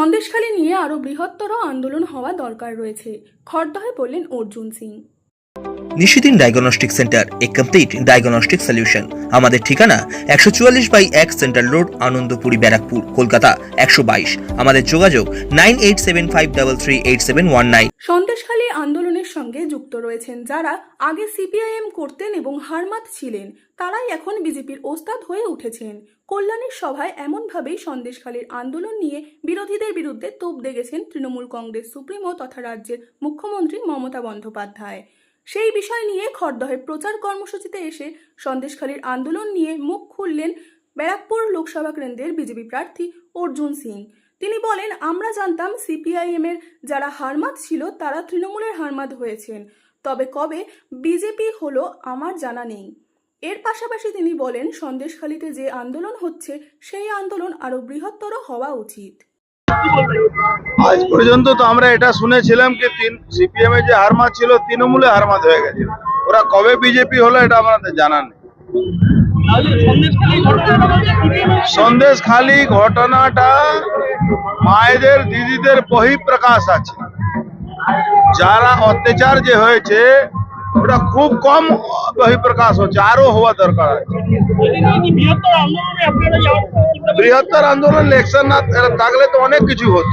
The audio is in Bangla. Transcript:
সন্দেশখালী নিয়ে আরও বৃহত্তর আন্দোলন হওয়া দরকার রয়েছে। খর্দহে বললেন Arjun Singh. Nishidin diagnostic centre, a complete diagnostic solution আমাদের ঠিকানা একশো চুয়াল্লিশ বাই এক সেন্ট্রাল রোড, আনন্দপুরি, ব্যারাকপুর, কলকাতা, একশো বাইশ। আমাদের যোগাযোগ nine eight seven five double three eight seven one nine. Sandeshkhali আন্দোলনের সঙ্গে যুক্ত রয়েছেন যারা আগে সিপিআইএম করতেন এবং হারমাত ছিলেন, তারাই এখন বিজেপির ওস্তাদ হয়ে উঠেছেন। কল্যাণের সভায় এমনভাবেই সন্দেশখালীর আন্দোলন নিয়ে বিরোধীদের বিরুদ্ধে তোপ দেগেছেন তৃণমূল কংগ্রেস সুপ্রিমো তথা রাজ্যের মুখ্যমন্ত্রী মমতা বন্দ্যোপাধ্যায়। সেই বিষয় নিয়ে খড়দহের প্রচার কর্মসূচিতে এসে সন্দেশখালীর আন্দোলন নিয়ে মুখ খুললেন ব্যারাকপুর লোকসভা কেন্দ্রের বিজেপি প্রার্থী অর্জুন সিং। তিনি বলেন, আমরা জানতাম সিপিআইএম এর যারা হারমাত ছিল, তারা তৃণমূলের হারমাত হয়েছেন। তবে কবে? বিজেপি হলো আমার জানা নেই। এর পাশাপাশি তিনি বলেন, সন্দেশখালীতে যে আন্দোলন হচ্ছে, সেই আন্দোলন আরও বৃহত্তর হওয়া উচিত। আজ পর্যন্ত তো আমরা এটা শুনেছিলাম কি তিন সিপিএম এ যে হারমাত ছিল, তৃণমূলে হারমাত হয়ে গেছে ওরা কবে বিজেপি হলো এটা আমাদের জানা নেই। সন্দেশ খালি ঘটনাটা মায়েদের, দিদিদের বহিঃপ্রকাশ আছে। যারা অত্যাচার যে হয়েছে ওটা খুব কম বহিঃপ্রকাশ হচ্ছে আরও হওয়া দরকার আছে বৃহত্তর আন্দোলনে আপনারা যাওয়ার বৃহত্তর আন্দোলন ইলেকশন না থাকলে তো অনেক কিছু হতো